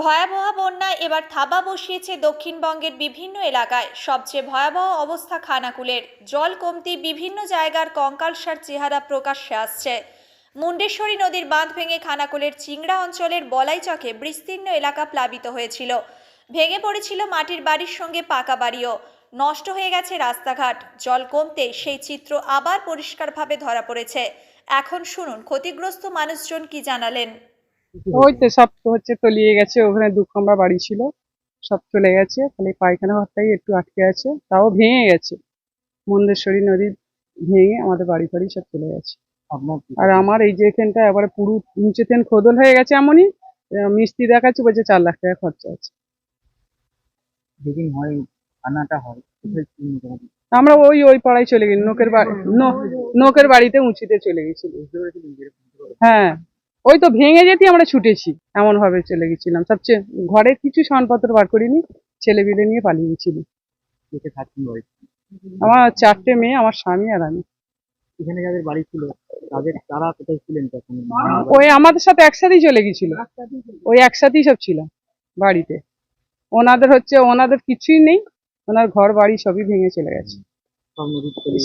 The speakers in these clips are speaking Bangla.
ভয়াবহ বন্যায় এবার থাবা বসিয়েছে দক্ষিণবঙ্গের বিভিন্ন এলাকায়। সবচেয়ে ভয়াবহ অবস্থা খানাকুলের। জল কমতি বিভিন্ন জায়গার কঙ্কালসার চেহারা প্রকাশ্যে আসছে। মুন্ডেশ্বরী নদীর বাঁধ ভেঙে খানাকুলের চিংড়া অঞ্চলের বলাইচকে বিস্তীর্ণ এলাকা প্লাবিত হয়েছিল। ভেঙে পড়েছিল মাটির বাড়ির সঙ্গে পাকা বাড়িও। নষ্ট হয়ে গেছে রাস্তাঘাট। জল কমতে সেই চিত্র আবার পরিষ্কারভাবে ধরা পড়েছে। এখন শুনুন, ক্ষতিগ্রস্ত মানুষজন কি জানালেন। ওই তো সব তো হচ্ছে তলিয়ে গেছে ওখানে দু কামরা বাড়ি ছিল সব চলে গেছে খালি পায়খানা ঘরটাই একটু আটকে আছে তাও ভেঙে গেছে। মন্দেশ্বরী নদী ভেঙে আমাদের বাড়ি ফাড়ি সব চলে গেছে। আর আমার এই যে এখানটা এবারে পুরো নিচে তেন খোদল হয়ে গেছে এমনই মিস্ত্রি দেখাচ্ছে বলছে চার লাখ টাকা খরচা আছে। যেদিন হয় রান্নাটা হয় আমরা ওই ওই পাড়ায় চলে গেছি নোকের বাড়ি নোকের বাড়িতে উঁচুতে চলে গেছি? হ্যাঁ। ওই তো ভেঙে যেতেই আমরা ছুটেছি। এমন ভাবে চলে গেছিলাম। সবচেয়ে ঘরের কিছু সামানপত্র বার করিনি ছেলে বিলে নিয়ে পালিয়ে গেছিলি। আমার চারটে মেয়ে আমার স্বামী আর আমি। এখানে যাদের বাড়ি ছিল তাদের তারা কোথায় ছিলেন তখন? ওই আমাদের সাথে একসাথেই চলে গেছিল। ওই একসাথেই সব ছিলাম বাড়িতে। ওনাদের হচ্ছে ওনাদের কিছুই নেই। ওনার ঘর বাড়ি সবই ভেঙে চলে গেছে।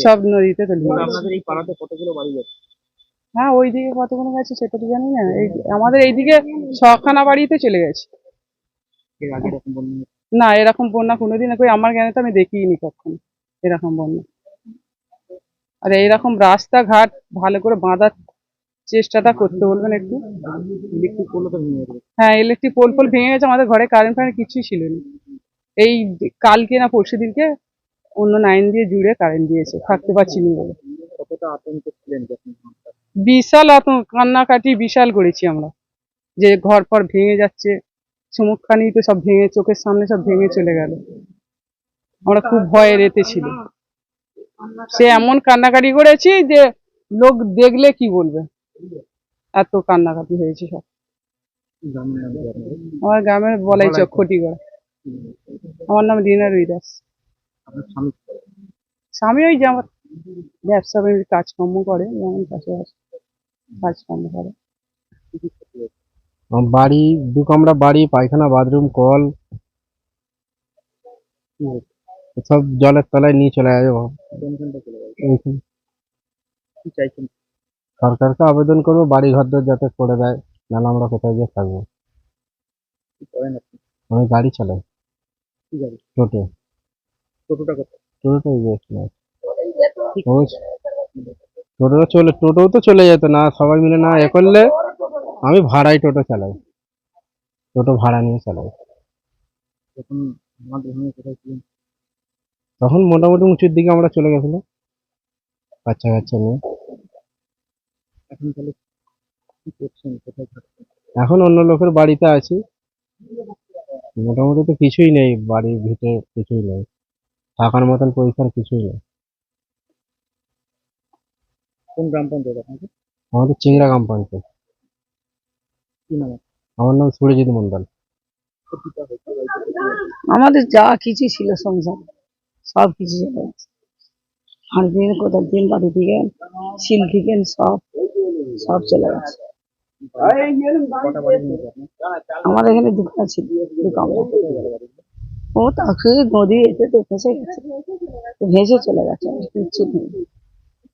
সব নদীতে চলে আপনাদের এই পাড়াতে কতগুলো বাড়ি হ্যাঁ ওইদিকে কতগুলো গেছে সেটা তো জানি না। এই আমাদের এইদিকে ছখানা বাড়িতে চলে গেছে? না এরকম বন্যা কোনোদিন কই আমার জ্ঞানে তো আমি দেখিনি কখনো এরকম বন্যা। আর এইরকম রাস্তাঘাট ভালো করে বাঁধার চেষ্টাটা করতে বলবেন একটু। ইলেকট্রিক পোলও তো ভেঙে গেছে। হ্যাঁ ইলেকট্রিক পোল ফোল ভেঙে গেছে আমাদের ঘরে কারেন্ট ফারেন্ট কিছুই ছিল না। এই কালকে না পরশু দিনকে অন্য লাইন দিয়ে জুড়ে কারেন্ট দিয়েছে থাকতে পারছি না বলে। কতটা আতঙ্ক ছিলেন? বিশাল কান্নাকাটি বিশাল করেছি আমরা। যে ঘর পর ভেঙে যাচ্ছে সমুখখানি তো সব ভেঙে চোখের সামনে সব ভেঙে চলে গেল। আমরা খুব ভয়ে রেতে ছিল সে এমন কান্নাকাটি করেছি যে লোক দেখলে কি বলবে? এত কান্নাকাটি হয়েছে সব? আমার গ্রামের বলাই চক খটিগড় আমার নাম রিনা রুই দাস স্বামী স্বামী ওই যে আমার ব্যবসা বাণিজ্য কাজকর্ম করে যেমন চাষবাস কাজকর্ম করে। বাড়ি দু কামরা বাড়ি পায়খানা বাথরুম কল। সব জলের তলায় নিয়ে চলে চাইছেন? সরকারকে আবেদন করব বাড়ি ঘর দর যাতে করে দেয় নাহলে আমরা কোথায় গিয়ে থাকব? আমি গাড়ি চালাই। টোটো। টোটোটা কত টোটোটাই যে এখানে আছে। ওই টোটো চলে টোটোও তো চলে যেত না সবাই মিলে না এ করলে আমি ভাড়াই টোটো চালাই। টোটো ভাড়া নিয়ে চালাই। তখন মোটামুটি উঁচুর দিকে আমরা চলে গেছিলাম বাচ্চা কাচ্চা নিয়ে। এখন তাহলে কি করছেন? কোথায় থাকছেন? এখন অন্য লোকের বাড়িতে আছি। মোটামুটি তো কিছুই নেই বাড়ির ভিতরে কিছুই নেই। থাকার মতন পরিষ্কার কিছুই নেই। কোন গ্রাম পঞ্চায়েত আপনাকে আমাদের চিংড়া গ্রাম পঞ্চায়েত। কি নাম? আমার নাম সুরজিৎ মন্ডল হয়েছে হয়েছে? আমাদের যা কিছু ছিল সংসার সব কিছু চলে গেছে। হাঁড়ি দিন কোথাও দিন বাড়ি থেকে শিল থেকে সব সব চলে গেছে। কটা বাড়ি নিয়েছে আপনার আমার এখানে দোকান ছিল দোকান ও তাকে নদী এসে তো ফেসে গেছে তো ভেসে চলে গেছে আর কিচ্ছু নেই।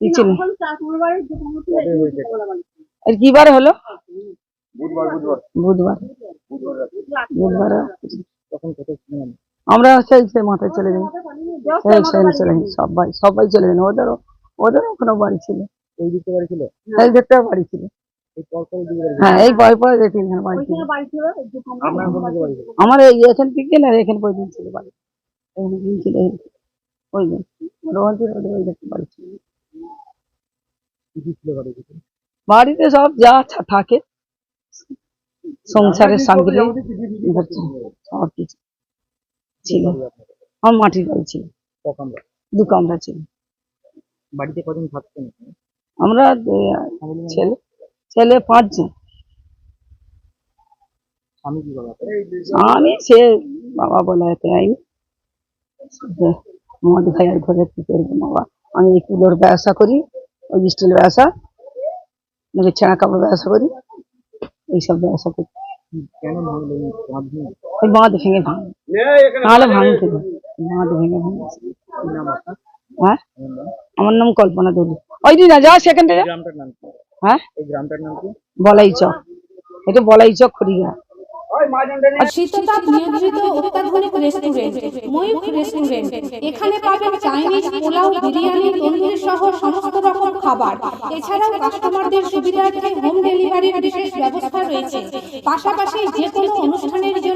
কিছু নেই আর কি বার হলো? বুধবার বুধবার। আমরা সেই সেই মাথায় চলে যাই। সেই সেই চলে যাই। সবাই সবাই চলে যাই ওদেরও ওদেরও ওখানে বাড়ি ছিল। এই দিকে বাড়ি ছিল? এই দেখতে বাড়ি ছিল। দিকে বাড়ি ছিল? হ্যাঁ এই ভয় পরে দেখি বাড়ি ছিল। ছিল আমার এই এখান থেকে না এখানে পর্যন্ত ছিল বাড়ি। এখানে ছিল ওই যে। রোহন্তি রোডে ওই দেখতে বাড়ি ছিল ছিল। বাড়িতে সব যা থাকে সংসারের সামগ্রী সব কিছু ছিল। আমার মাটির বাড়ি ছিল। দু কামরা ছিল। বাড়িতে কজন থাকতেন আমরা ছেলে ছেলে পাঁচজন? আমি সে বাবা বলে এতে আইনি। মদ খাই আর ঘরে কি করব বাবা? আমি এই কুলোর ব্যবসা করি। ওই স্টিল ব্যবসা নাকি ছেঁড়া কাপড় ব্যবসা করি এইসব ব্যবসা করি। ভেঙে? ওই বাঁধ ভেঙে ভাঙে বাঁধ হ্যাঁ? আমার নাম কল্পনা দেবী ওই দিন সেখানটা নাম হ্যাঁ? এই গ্রামটার নাম কি? বলাই চক এটা বলাই চক খড়িয়া শীততাপ নিয়ন্ত্রিত অত্যাধুনিক রেস্টুরেন্ট ময়ূখ রেস্টুরেন্ট এখানে পাবেন চাইনিজ পোলাও বিরিয়ানি তন্দুরি সহ সমস্ত রকম খাবার। এছাড়াও কাস্টমারদের সুবিধার্থে হোম ডেলিভারির বিশেষ ব্যবস্থা রয়েছে। পাশাপাশি যে কোনো অনুষ্ঠানের জন্য